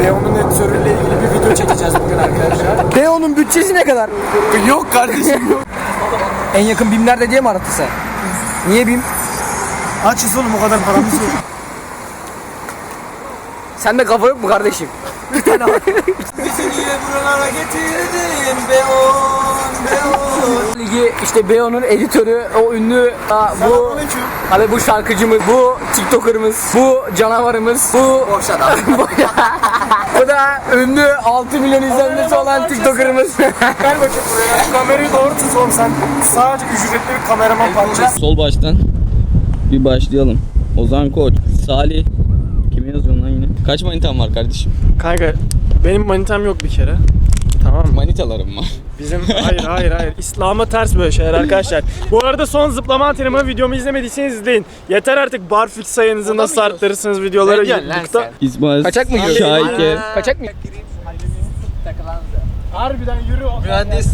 Beyoğlu'nun editörüyle ilgili bir video çekeceğiz bugün arkadaşlar. Beyoğlu'nun bütçesi ne kadar? yok kardeşim yok. En yakın BİM nerede diye mi arattı sen? Niye BİM? Açız oğlum o kadar paramız yok. Sende kafa yok mu kardeşim? Bizi niye buralara getirdin Beyoğlu. Ligi işte Beyoğlu'nun editörü, o ünlü aa, bu Selamünaleyküm. Abi bu şarkıcımız, bu tiktokerımız, bu canavarımız, bu Boş adam. bu da ünlü 6 milyon izlenmesi olan tiktokerımız. Gel bakayım buraya. Kamerayı doğru tut oğlum sen. Sadece ücretli bir kameraman parçası. Sol baştan bir başlayalım. Ozan Koç, Salih. Kimi yazıyorsun lan yine? Kaç manitan var kardeşim? Kanka benim manitam yok bir kere. Tamam mı? Manitalarım var. Bizim hayır hayır hayır. İslam'a ters böyle şeyler arkadaşlar. Bu arada son zıplama antrenmanı videomu izlemediyseniz izleyin. Yeter artık barfix sayınızı nasıl arttırırsınız videoları YouTube'da. İsmail Kaçak mı yiyor? Şahike. Kaçak mı? Harbiden yürü. Mühendis.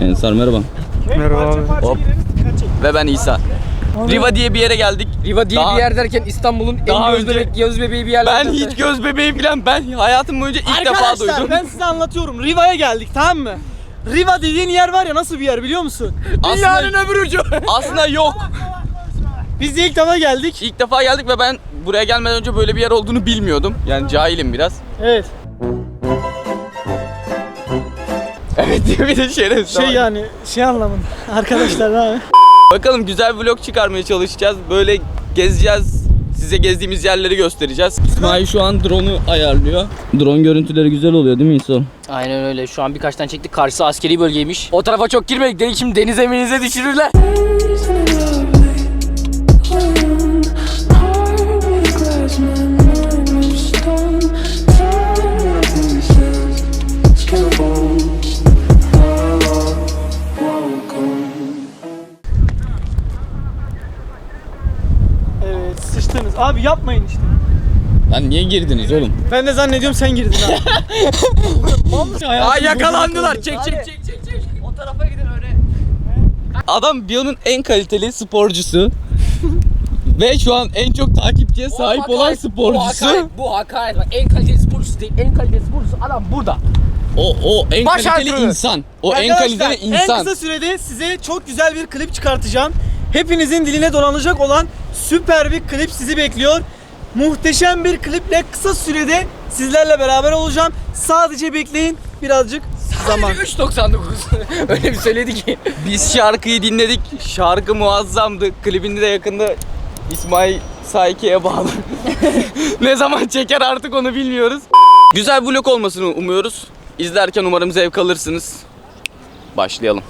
Ensar merhaba. Merhaba abi. Hop. Ve ben İsa. Riva diye bir yere geldik. Riva diye Daha- bir yer derken İstanbul'un en Daha göz önce- bebek, göz bebeği bir yer. Ben hiç göz bebeği bilen ben hayatım boyunca ilk defa Arkadaşlar duydum. ben size anlatıyorum. Riva'ya geldik tamam mı? Riva dediğin yer var ya nasıl bir yer biliyor musun? Aslında, öbür ucu. aslında yok. Biz de ilk defa geldik. İlk defa geldik ve ben buraya gelmeden önce böyle bir yer olduğunu bilmiyordum. Yani cahilim biraz. Evet. Evet diye bir de şerefsiz. Şey yani şey anlamında. Arkadaşlar abi. Bakalım güzel vlog çıkarmaya çalışacağız. Böyle gezeceğiz. Size gezdiğimiz yerleri göstereceğiz. İsmail şu an drone'u ayarlıyor. Drone görüntüleri güzel oluyor değil mi İso? Aynen öyle. Şu an birkaç tane çektik. Karşısı askeri bölgeymiş. O tarafa çok girmedik. Dedik şimdi deniz eminize düşürürler. Yapmayın işte. Lan niye girdiniz oğlum? Ben de zannediyorum sen girdin abi. Aa yakalandılar. Çek çek çek çek çek. O tarafa gidin öyle. Adam Bio'nun en kaliteli sporcusu. Ve şu an en çok takipçiye sahip olan Bu sporcusu. hakaret. Bu hakaret. Bak en kaliteli sporcusu değil. En kaliteli sporcusu adam burada. O o en Baş kaliteli antrenörü. insan. O en Arkadaşlar, kaliteli En insan. kısa sürede size çok güzel bir klip çıkartacağım. Hepinizin diline dolanacak olan süper bir klip sizi bekliyor. Muhteşem bir kliple kısa sürede sizlerle beraber olacağım. Sadece bekleyin birazcık zaman. 3.99. Öyle bir söyledi ki. Biz şarkıyı dinledik. Şarkı muazzamdı. Klibini de yakında İsmail Saike'ye bağlı. ne zaman çeker artık onu bilmiyoruz. Güzel vlog olmasını umuyoruz. İzlerken umarım zevk alırsınız. Başlayalım.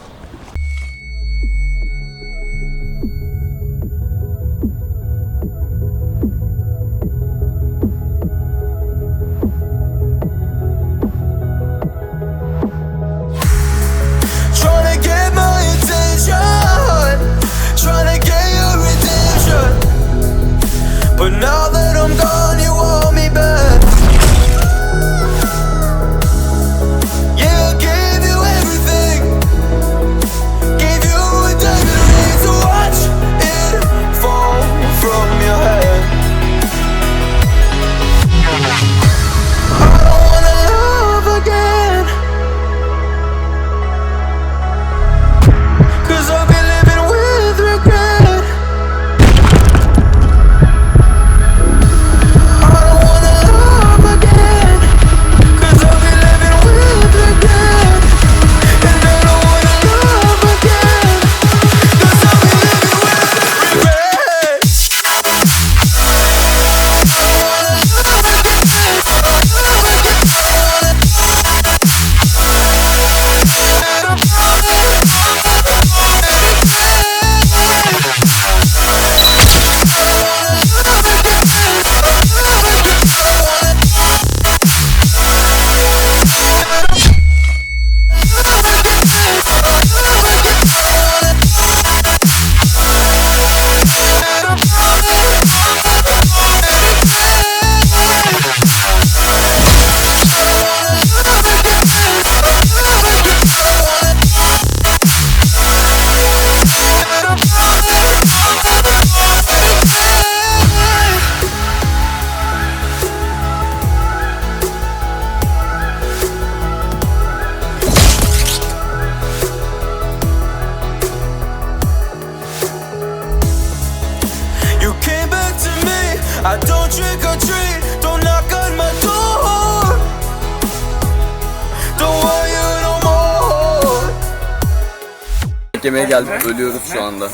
Yemek yemeye geldik. Ölüyoruz şu anda.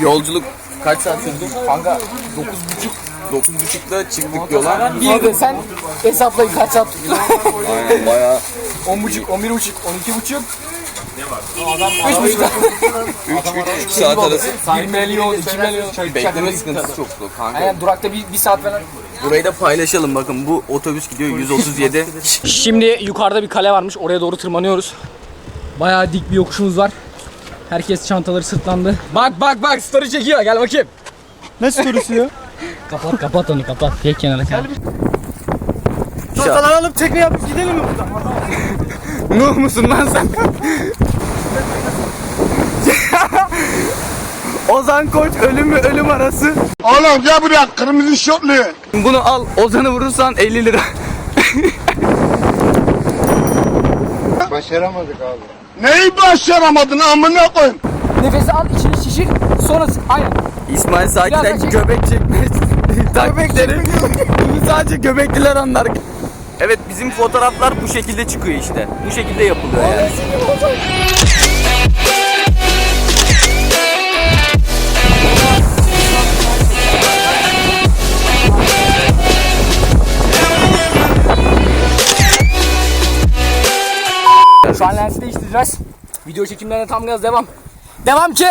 Yolculuk kaç saat sürdü? Kanka 9.30 9.30'da çıktık yola. Bir de sen hesaplayın kaç saat Aynen bayağı 10 buçuk, 11 buçuk, 12 buçuk. 3 saat arası 1 milyon, 2 milyon. bekleme sıkıntısı çoktu kanka. Aynen durakta bir, bir saat falan. Burayı da paylaşalım bakın bu otobüs gidiyor 137. Şimdi yukarıda bir kale varmış. Oraya doğru tırmanıyoruz. Bayağı dik bir yokuşumuz var. Herkes çantaları sırtlandı. Bak bak bak story çekiyor. Gel bakayım. Ne sorusu ya? Kapat kapat onu kapat. Tek kenara kal. Çantaları alıp tekne yapıp gidelim mi buradan? Nuh musun lan sen? Ozan Koç ölüm mü ölüm arası. Oğlum gel buraya kırmızı şortlu. Bunu al Ozan'ı vurursan 50 lira. Başaramadık abi. Neyi başaramadın amına koyayım? Nefesi al içini şişir. Sonra sık. Aynen. İsmail Biraz daha Saki'den çek. göbek çekme taktikleri. Sadece göbekliler anlar. Evet bizim fotoğraflar bu şekilde çıkıyor işte. Bu şekilde yapılıyor yani. Şu an lensi değiştireceğiz. Video çekimlerine tam gaz devam. Devam ki.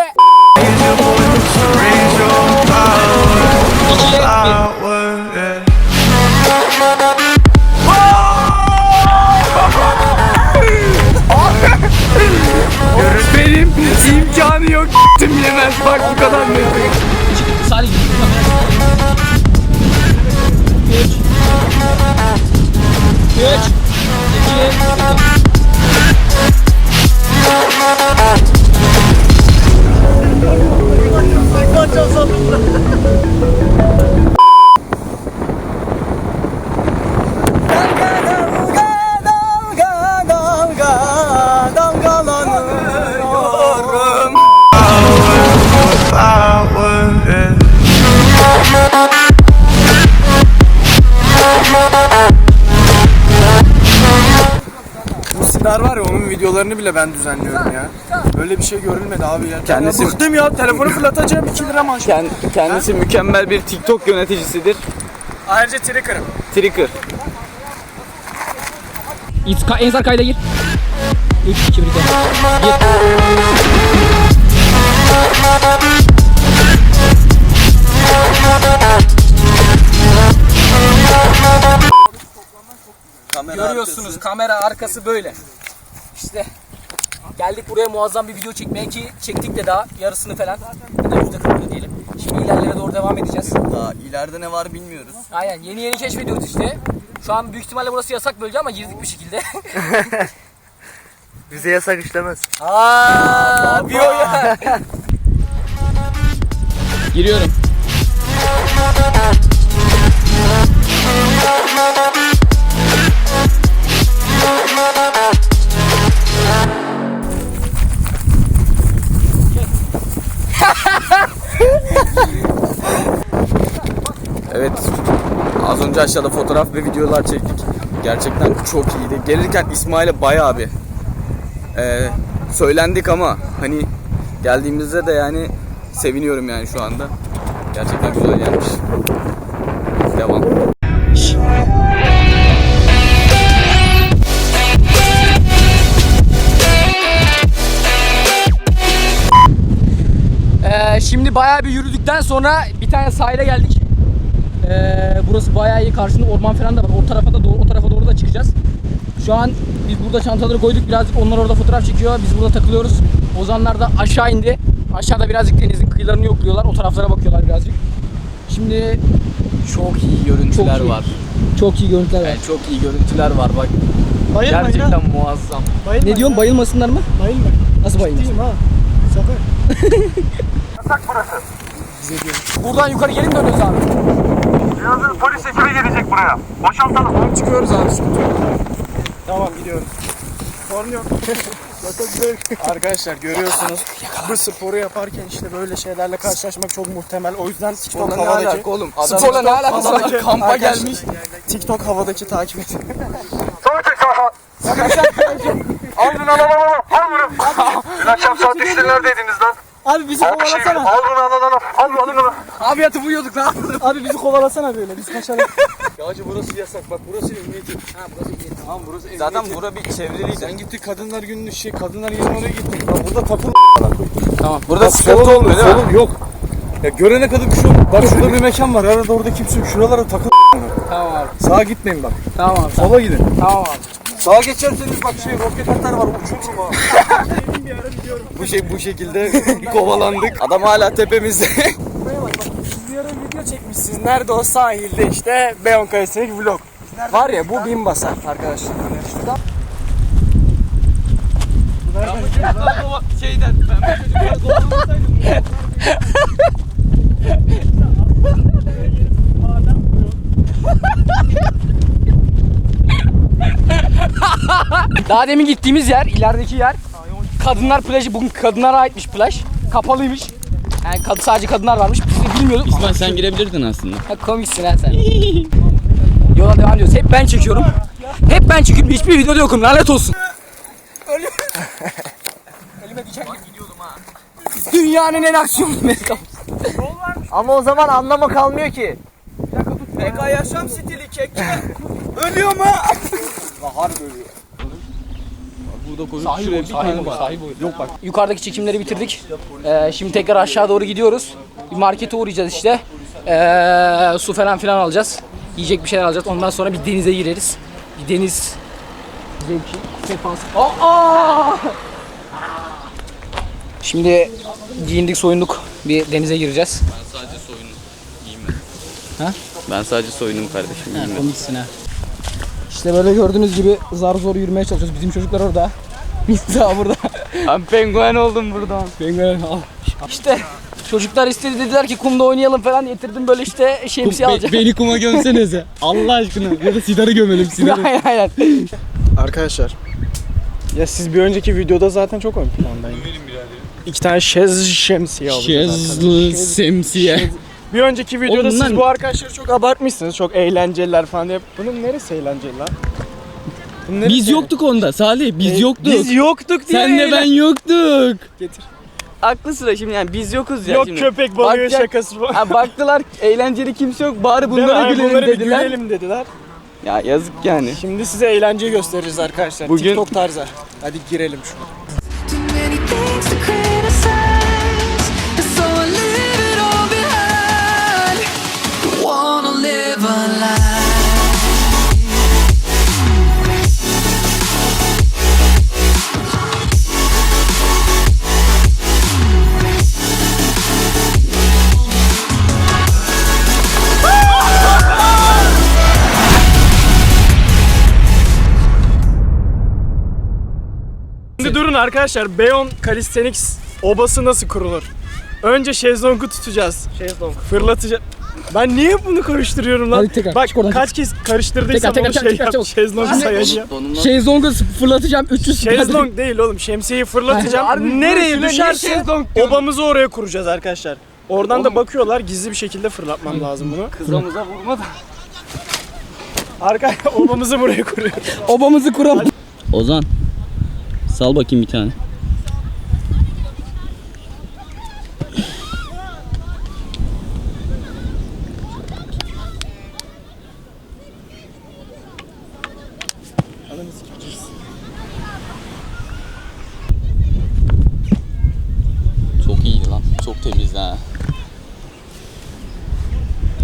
Benim imkanı yok tim yemez bak bu kadar net. Salih git. Üç. Bu Sidar var ya onun videolarını bile ben düzenliyorum ya. Böyle bir şey görülmedi abi ya. Kendisi- Ya bıktım ya telefonu fırlatacağım 2 lira maaş. Kend- kendisi mükemmel bir TikTok yöneticisidir. Ayrıca tricker'ım. Tricker. İt, ka- Ensar kayda gir. 3, 2, 1, Gir. Görüyorsunuz kamera arkası böyle. İşte geldik buraya muazzam bir video çekmeye ki çektik de daha yarısını falan. Yüzde kırkını diyelim. Şimdi ilerlere doğru devam edeceğiz. Daha ileride ne var bilmiyoruz. Aynen yeni yeni keşfediyoruz işte. Şu an büyük ihtimalle burası yasak bölge ama girdik bir şekilde. Bize yasak işlemez. Aa, diyor ya. Giriyorum. Evet. Az önce aşağıda fotoğraf ve videolar çektik. Gerçekten çok iyiydi. Gelirken İsmail'e bayağı bir eee, söylendik ama hani geldiğimizde de yani seviniyorum yani şu anda. Gerçekten güzel gelmiş. Devam. Yürüdükten sonra bir tane sahile geldik. Ee, burası bayağı iyi. Karşında orman falan da var. O tarafa da doğru, o tarafa doğru da çıkacağız. Şu an biz burada çantaları koyduk. Birazcık onlar orada fotoğraf çekiyor. Biz burada takılıyoruz. Ozanlar da aşağı indi. Aşağıda birazcık denizin kıyılarını yokluyorlar. O taraflara bakıyorlar birazcık. Şimdi Çok iyi görüntüler Çok iyi. var. çok iyi görüntüler var. Yani çok iyi görüntüler var bak. Bayılmayın ha. Gerçekten muazzam. Bayılmayın. Ne diyorsun bayılmasınlar mı? Bayılmayın. Nasıl bayılmasın? Ciddiyim ha. Sakın. Buradan yukarı gelin dönüyoruz abi. Birazdan polis ekibi gelecek buraya. Boşaltalım. Tamam çıkıyoruz abi sıkıntı yok. Tamam gidiyoruz. Sorun yok. Arkadaşlar görüyorsunuz bu sporu yaparken işte böyle şeylerle karşılaşmak çok muhtemel. O yüzden TikTok Sporla ne havadaki alaka oğlum? Adam Sporla ne alakası var? Kampa Arkadaşlar, gelmiş. TikTok havadaki takip edin. Sola çek sağa sağa. Al bunu al al al al. Al bunu. Dün akşam saat 3'te neredeydiniz lan? Abi bizi Al bir şey kovalasana. Al bunu al al al. Al bunu al bunu. Abi yatıp uyuyorduk lan. Abi bizi kovalasana böyle biz kaçalım. burası yasak bak burası emniyeti. Ha burası emniyeti. Tamam burası emniyeti. Zaten bura bir çevreliydi. Sen gittik kadınlar gününü şey kadınlar yerine oraya gittik. Lan burada takıl Tamam. Burada Bak, sıkıntı solun, olmuyor değil mi? solun, Yok. Ya görene kadar bir şey olmuyor. Bak şurada bir mekan var. Arada orada kimse yok. Şuralara takıl. Tamam abi. Sağa gitmeyin bak. Tamam abi. Sola gidin. Tamam abi. Sağa geçerseniz bak şey roket atar var uçururum ha. bu şey bu şekilde kovalandık. Adam hala tepemizde. Bir ara video çekmişsiniz. Nerede o sahilde işte Beyon Kalesi'ndeki vlog. Var ya bu bin basar arkadaşlar. Şeyden ben bu çocukları Daha demin gittiğimiz yer, ilerideki yer. Kadınlar plajı. Bugün kadınlara aitmiş plaj. Kapalıymış. Yani kad- sadece kadınlar varmış. Biz de bilmiyorduk. İsmail sen girebilirdin aslında. Ha, komiksin ha sen. Yola devam ediyoruz. Hep ben çekiyorum. Hep ben çekiyorum. Hiçbir videoda yokum. Lanet olsun. Elime diken gibi gidiyordum ha. Dünyanın en aksiyonlu mekanı. Ama o zaman anlama kalmıyor ki. Mega yaşam stili kek. Ölüyor mu? Burada koyup Sahi şuraya bir tane boyu, var. sahi boyu. Yok bak. Yukarıdaki çekimleri bitirdik. Ee, şimdi tekrar aşağı doğru gidiyoruz. Bir markete uğrayacağız işte. Ee, su falan filan alacağız. Yiyecek bir şeyler alacağız. Ondan sonra bir denize gireriz. Bir deniz zevki, sefası. Aa! Şimdi giyindik, soyunduk. Bir denize gireceğiz. Ben sadece soyunum. Giyinmedim. Ha? Ben sadece soyunum kardeşim. Giyinmedim. komiksin ha. İşte böyle gördüğünüz gibi zar zor yürümeye çalışıyoruz. Bizim çocuklar orada. Biz daha burada. Ben penguen oldum buradan. Penguen al. İşte çocuklar istedi dediler ki kumda oynayalım falan getirdim böyle işte şemsiye alacak. beni kuma gömsenize. Allah aşkına. Ya da sigara gömelim aynen aynen. Arkadaşlar. Ya siz bir önceki videoda zaten çok ön plandayım. İki tane şez şemsiye alacağız Şezlı semsiye. Bir önceki videoda Oğlum siz bu arkadaşları çok abartmışsınız. Çok eğlenceliler falan diye. Bunun neresi eğlenceli lan? Bunun neresi Biz yoktuk onda Salih. Biz eğlenceli? yoktuk. Biz yoktuk diye Senle ben yoktuk. Getir. Aklı sıra şimdi yani biz yokuz ya Yok şimdi. köpek balığı Bak ya- şakası falan. Ha, baktılar eğlenceli kimse yok bari Değil mi? bunlara Ay, gülelim bunlara bir dediler. gülelim dediler. Ya yazık yani. Şimdi size eğlenceyi göstereceğiz arkadaşlar. Bugün- TikTok tarzı. Hadi girelim şuna. Şimdi durun arkadaşlar. Beyon Calisthenics obası nasıl kurulur? Önce şezlongu tutacağız. Şezlong. Fırlatacağız. Ben niye bunu karıştırıyorum lan? Hadi tekrar, Bak çık oradan. kaç kez karıştırdıysam Tekrar, onu tekrar, şey tekrar, yap. çabuk. Şezlongu sayacağım. Şezlongu fırlatacağım 300 Şezlong değil oğlum. Şemsiyeyi fırlatacağım. Nereye düşerse obamızı oraya kuracağız arkadaşlar. Oradan da bakıyorlar. Gizli bir şekilde fırlatmam lazım bunu. kızımıza vurma da. Arka obamızı buraya kuruyoruz. Obamızı kuralım. Ozan. Sal bakayım bir tane. Çok iyi lan. Çok temiz ha.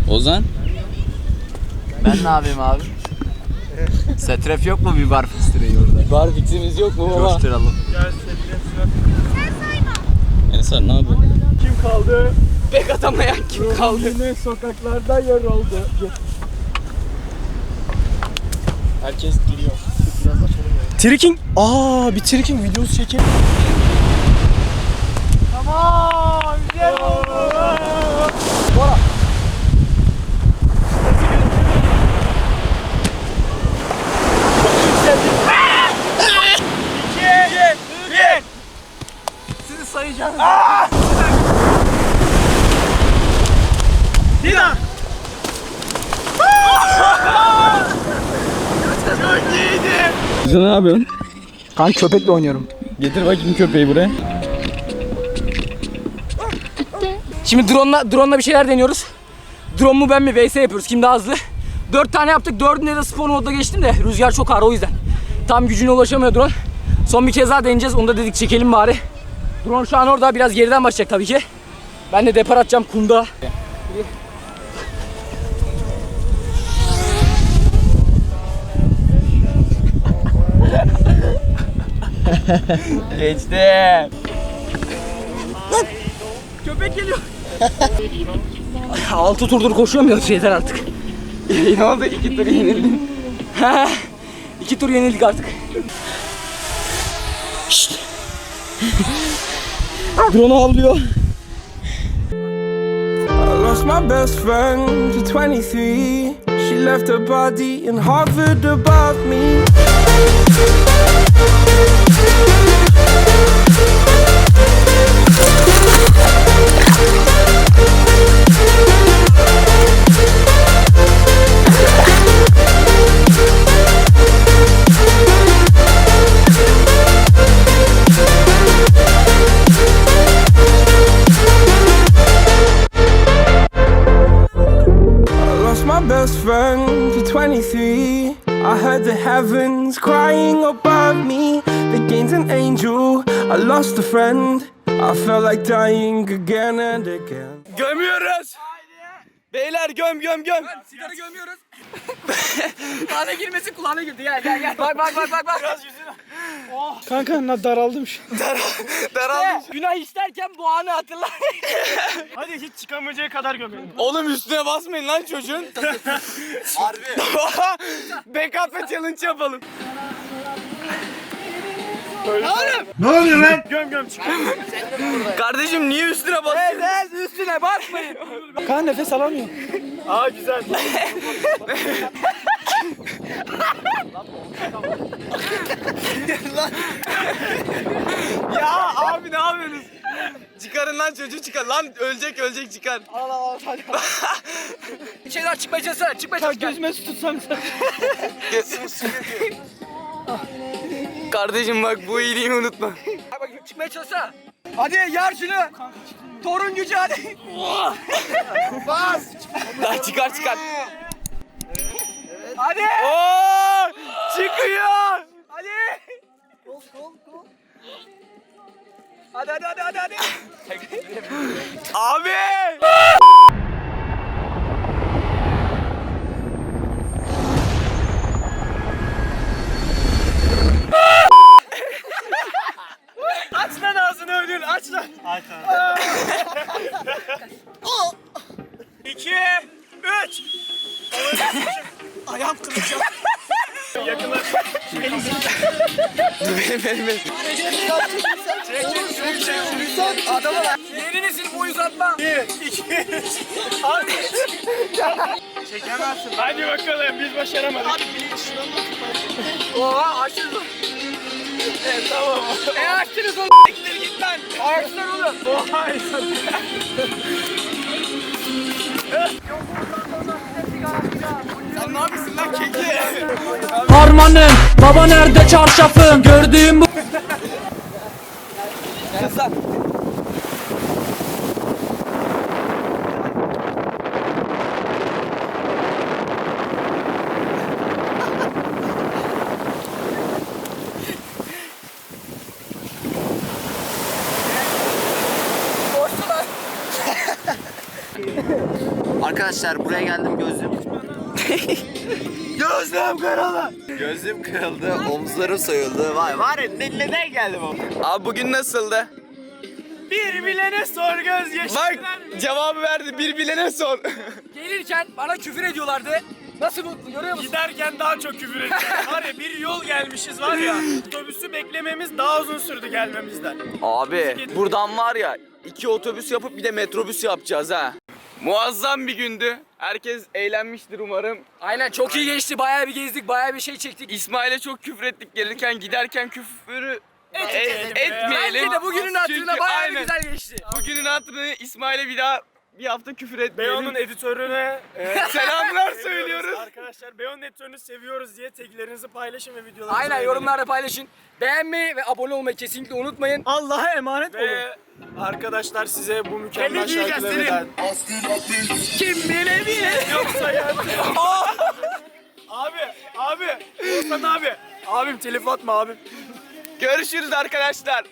Ozan. Ben ne yapayım abi? Setref yok mu bir bar fıstırayı orada? Bar fiksimiz yok mu baba? Coşturalım. Ensar ne yapıyorsun? Kim kaldı? Bek atamayan kim kaldı? Yine sokaklarda yer oldu. Herkes giriyor. Tricking. Aa bir tricking videosu çekelim. Tamam. Güzel oldu. Bora. Sizi sayacağım. Dina. Çok iyiydi. Burada ne yapıyorsun? Kanka köpekle oynuyorum. Getir bakayım köpeği buraya. Şimdi drone'la drone'la bir şeyler deniyoruz. Drone mu ben mi VS yapıyoruz. Kim daha hızlı? 4 tane yaptık. Dördünde de spor modda geçtim de rüzgar çok ağır o yüzden. Tam gücüne ulaşamıyor drone. Son bir kez daha deneyeceğiz. Onu da dedik çekelim bari. Drone şu an orada biraz geriden başlayacak tabii ki. Ben de depar atacağım kumda. Geçti. Köpek geliyor. 6 turdur koşuyorum ya yeter artık. ne oldu? İki tur yenildin. İki tur yenildik artık. Drone avlıyor. I lost my best friend to 23. She left her body and hovered above me. I lost my best friend to 23. I heard the heavens crying above me. Gained an angel. I lost a friend. I felt like dying again and again. Gömüyoruz. Beyler göm göm göm. Sigara gömüyoruz. kulağına girmesin kulağına girdi. Gel gel gel. Bak bak bak bak. bak. Biraz yüzüne. Kanka na daraldım şu. Daraldım. Günah işlerken bu anı hatırla. Hadi hiç çıkamayacağı kadar gömelim. Oğlum üstüne basmayın lan çocuğun. Harbi. Backup challenge yapalım. Göm göm çık. Kardeşim niye üstüne basıyorsun? Evet üstüne basmayın. Kan nefes alamıyorum. Aa güzel. ya abi ne yapıyorsunuz? Çıkarın lan çocuğu çıkar. Lan ölecek ölecek çıkar. Bir şeyler çıkmaya çalışsana. Çıkmaya çalış. Gözüme su tutsam sen. Kardeşim bak bu iyiliğimi unutma. Hadi bak çıkmaya çalışsana. Hadi yar şunu. Torun gücü hadi. Lan çıkar çıkar. Hadi. Oo! Çıkıyor. Hadi. Kol kol kol. Hadi hadi hadi hadi hadi. Abi! Hadi Oha açıldı. Evet, tamam. E açtınız oğlum. Gitleri git lan. Açtılar oğlum. Oha Sen ne yapıyorsun lan keki? Harmanım, baba nerede çarşafım? Gördüğüm bu. Arkadaşlar buraya geldim gözüm. Gözlerim karalı. Gözüm kırıldı, omuzlarım soyuldu. Vay var ya ne, neden geldim o? Abi bugün nasıldı? Bir bilene sor göz Bak cevabı verdi. Bir bilene sor. Gelirken bana küfür ediyorlardı. Nasıl mutlu görüyor musun? Giderken daha çok küfür edeceğim. var ya bir yol gelmişiz var ya. Otobüsü beklememiz daha uzun sürdü gelmemizden. Abi buradan var ya iki otobüs yapıp bir de metrobüs yapacağız ha. Muazzam bir gündü. Herkes eğlenmiştir umarım. Aynen çok iyi geçti. Bayağı bir gezdik, bayağı bir şey çektik. İsmail'e çok küfür ettik gelirken giderken küfürü e- Etmeyelim. etmeyelim. Bence de bugünün hatırına Çünkü bayağı bir aynen. güzel geçti. Bugünün hatırını İsmail'e bir daha bir hafta küfür etmeyelim. Beyo'nun editörüne e, Selamlar söylüyoruz. Arkadaşlar Beyo'nun editörünü seviyoruz diye taglerinizi paylaşın ve videolarınızı Aynen beğenin. yorumlarda paylaşın. Beğenmeyi ve abone olmayı kesinlikle unutmayın. Allah'a emanet olun. Ve arkadaşlar size bu mükemmel şarkılarından Kim bilebilir? yoksa yani. abi, abi, Oğuzhan abi. Abim telif atma abim. Görüşürüz arkadaşlar.